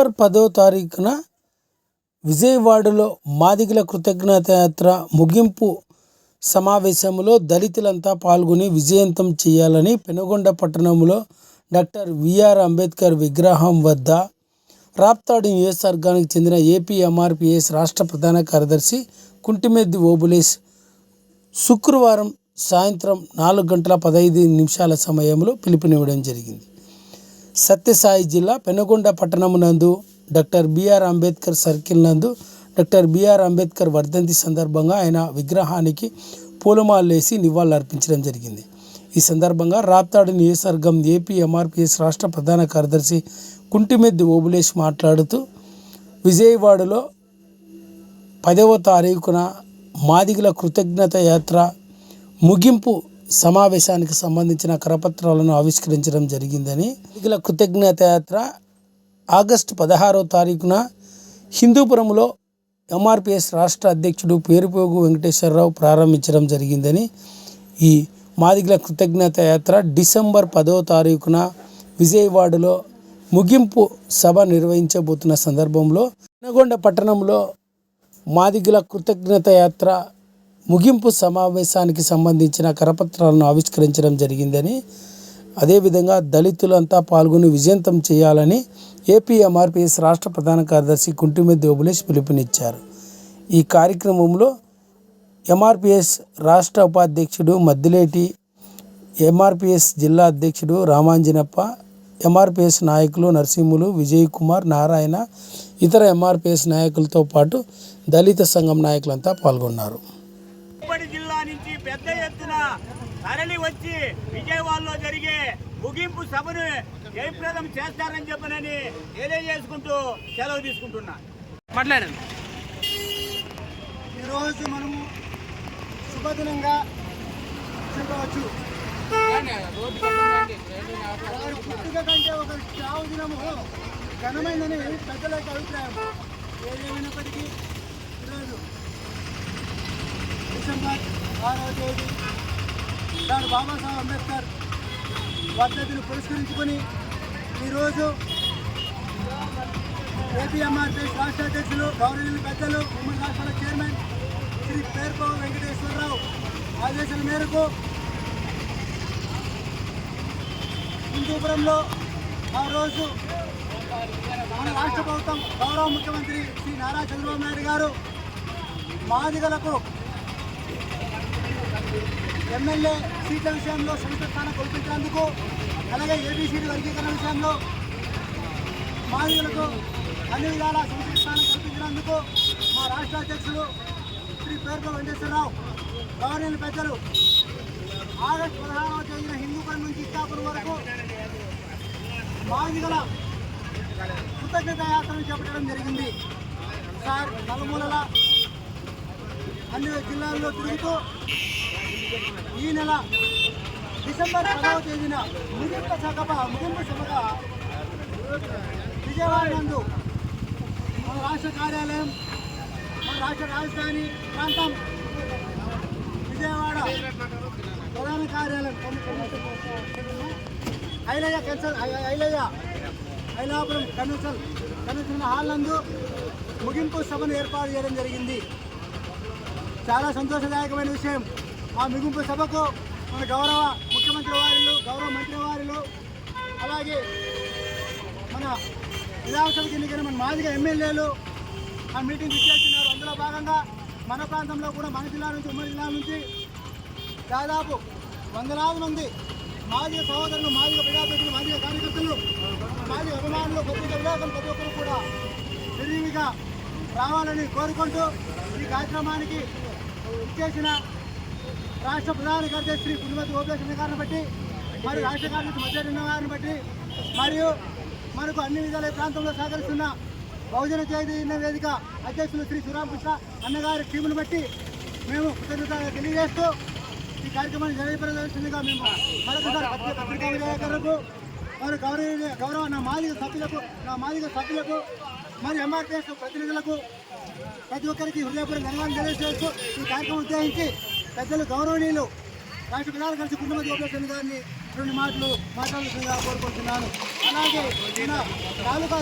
December పదో తారీఖున విజయవాడలో మాదిగల కృతజ్ఞత యాత్ర ముగింపు సమావేశంలో దళితులంతా పాల్గొని విజయవంతం చేయాలని పెనుగొండ పట్టణంలో డాక్టర్ విఆర్ అంబేద్కర్ విగ్రహం వద్ద రాప్తాడు నియోజకవర్గానికి చెందిన ఏపీ ఎంఆర్పిఎస్ రాష్ట్ర ప్రధాన కార్యదర్శి కుంటిమెద్ది ఓబులేస్ శుక్రవారం సాయంత్రం నాలుగు గంటల పదహైదు నిమిషాల సమయంలో పిలుపునివ్వడం జరిగింది. సత్యసాయి జిల్లా పెనుగొండ పట్టణం నందు doctor B R Ambedkar circle నందు డాక్టర్ బిఆర్ అంబేద్కర్ వర్ధంతి సందర్భంగా ఆయన విగ్రహానికి పూలమాలేసి నివాళులర్పించడం జరిగింది. ఈ సందర్భంగా రాప్తాడు నియోజకవర్గం ఏపీ ఎంఆర్పిఎస్ రాష్ట్ర ప్రధాన కార్యదర్శి కుంటిమెద్ది ఓబులేష్ మాట్లాడుతూ విజయవాడలో పదవ తారీఖున మాదిగల కృతజ్ఞత యాత్ర ముగింపు సమావేశానికి సంబంధించిన కరపత్రాలను ఆవిష్కరించడం జరిగిందని ఎన్నికల కృతజ్ఞత యాత్ర ఆగస్టు పదహారవ తారీఖున హిందూపురంలో ఎంఆర్పిఎస్ రాష్ట్ర అధ్యక్షుడు పేరుపోగు వెంకటేశ్వరరావు ప్రారంభించడం జరిగిందని ఈ మాదిగల కృతజ్ఞత యాత్ర డిసెంబర్ పదవ తారీఖున విజయవాడలో ముగింపు సభ నిర్వహించబోతున్న సందర్భంలో నగొండ పట్టణంలో మాదిగల కృతజ్ఞత యాత్ర ముగింపు సమావేశానికి సంబంధించిన కరపత్రాలను ఆవిష్కరించడం జరిగిందని అదేవిధంగా దళితులంతా పాల్గొని విజయంతం చేయాలని ఏపీఎంఆర్పిఎస్ రాష్ట్ర ప్రధాన కార్యదర్శి కుంటిమెద్ది ఓబులేష్ పిలుపునిచ్చారు. ఈ కార్యక్రమంలో ఎంఆర్పిఎస్ రాష్ట్ర ఉపాధ్యక్షుడు మద్దిలేటి ఎంఆర్పిఎస్ జిల్లా అధ్యక్షుడు రామాంజనప్ప ఎంఆర్పిఎస్ నాయకులు నరసింహులు విజయ్ కుమార్ నారాయణ ఇతర ఎంఆర్పిఎస్ నాయకులతో పాటు దళిత సంఘం నాయకులంతా పాల్గొన్నారు. పెద్ద ఎత్తున తరలి వచ్చి విజయవాడలో జరిగే ముగింపు సభను జయప్రదం చేస్తారని చెప్పనని తెలియజేసుకుంటూ సెలవు తీసుకుంటున్నా. మాట్లాడండి. ఈరోజు మనము శుభదినంగా చెప్పవచ్చు. వారి పుట్టుక కంటే ఒక చావు దినము ఘనమైందని పెద్దల యొక్క అభిప్రాయం. ఏదేమైనప్పటికీ ఈరోజు డిసెంబర్ ఆరవ తేదీ డాక్టర్ బాబాసాహెబ్ అంబేద్కర్ పద్ధతిని పురస్కరించుకొని ఈరోజు ఏపీఎంఆర్పీఎస్ రాష్ట్ర అధ్యక్షులు గౌరవనీయులు పెద్దలు ఉమ్మడి రాష్ట్రాల చైర్మన్ శ్రీ పేర్కో వెంకటేశ్వరరావు ఆదేశాల మేరకు హిందూపురంలో ఆ రోజు మన రాష్ట్ర ప్రభుత్వం గౌరవ ముఖ్యమంత్రి శ్రీ నారా చంద్రబాబు నాయుడు గారు మాదిగలకు ఎమ్మెల్యే సీట్ల విషయంలో సమిత స్థానం కల్పించినందుకు అలాగే ఏబీసీ వర్గీకరణ విషయంలో మాదిగలకు అన్ని విధాల సముచిత స్థానం కల్పించినందుకు మా రాష్ట్ర అధ్యక్షులు శ్రీ పేర్కో వెంకటేశ్వరరావు గవర్నర్ పెద్దలు ఆగస్టు పదహారవ తేదీన హిందూపురం నుంచి ఇచ్చాపురం వరకు మాదిగల కృతజ్ఞత యాత్రను చేపట్టడం జరిగింది. సార్ నలుమూలల అన్ని జిల్లాల్లో తిరుగుతూ ఈ నెల డిసెంబర్ పదవ తేదీన ముగింపు సభ ముగింపు సభగా విజయవాడ నందు మన రాష్ట్ర కార్యాలయం మన రాష్ట్ర రాజధాని ప్రాంతం విజయవాడ ప్రధాన కార్యాలయం. Ailaiah console Ailaiah Ailapuram convention convention hall నందు ముగింపు సభను ఏర్పాటు చేయడం జరిగింది. చాలా సంతోషదాయకమైన విషయం. ఆ ముగింపు సభకు మన గౌరవ ముఖ్యమంత్రి వారిలు గౌరవ మంత్రి వారిలు అలాగే మన విధానసభకి ఎన్నికైన మన మాదిగ ఎమ్మెల్యేలు ఆ మీటింగ్ ఇచ్చేస్తున్నారు అందులో భాగంగా మన ప్రాంతంలో కూడా మన జిల్లా నుంచి ఉమ్మడి జిల్లా నుంచి దాదాపు వందలాది మంది మాదిగ సహోదరులు మాదిగ ప్రజాప్రతినిధులు మాదిగ కార్యకర్తలు మాదిగ అభిమానులు పత్రిక విలేకరులు ప్రతి ఒక్కరు కూడా తెలివిగా రావాలని కోరుకుంటూ ఈ కార్యక్రమానికి ఇచ్చేసిన రాష్ట్ర ప్రధాన కార్యదర్శి శ్రీ పుణ్యమతి ఓపేశ్వర గారిని బట్టి మరియు రాష్ట్ర కార్యదర్శి మధ్య గారిని బట్టి మరియు మనకు అన్ని విధాల ప్రాంతంలో సహకరిస్తున్న బహుజన చైతన్య వేదిక అధ్యక్షులు శ్రీ సురామకృష్ణ అన్నగారి టీమును బట్టి మేము కృతజ్ఞతగా తెలియజేస్తూ ఈ కార్యక్రమాన్ని జయప్రదర్శనగా మేము మరొకసారి పత్రికా విలేకరులకు మరి గౌరవ గౌరవ నా మాదిక సభ్యులకు నా మాలిక సభ్యులకు మరి ఎంఆర్పిఎస్ ప్రతినిధులకు ప్రతి ఒక్కరికి హృదయపూర్వక ధన్యవాదాలు తెలియజేస్తూ ఈ కార్యక్రమం ఉద్దేశించి పెద్దలు గౌరవనీయులు రాష్ట్ర ప్రధాన కలిసి కుటుంబ గోపేశ్వర గారిని రెండు మాటలు మాట్లాడుతుందిగా కోరుకుంటున్నాను. అలాగే తాలూకా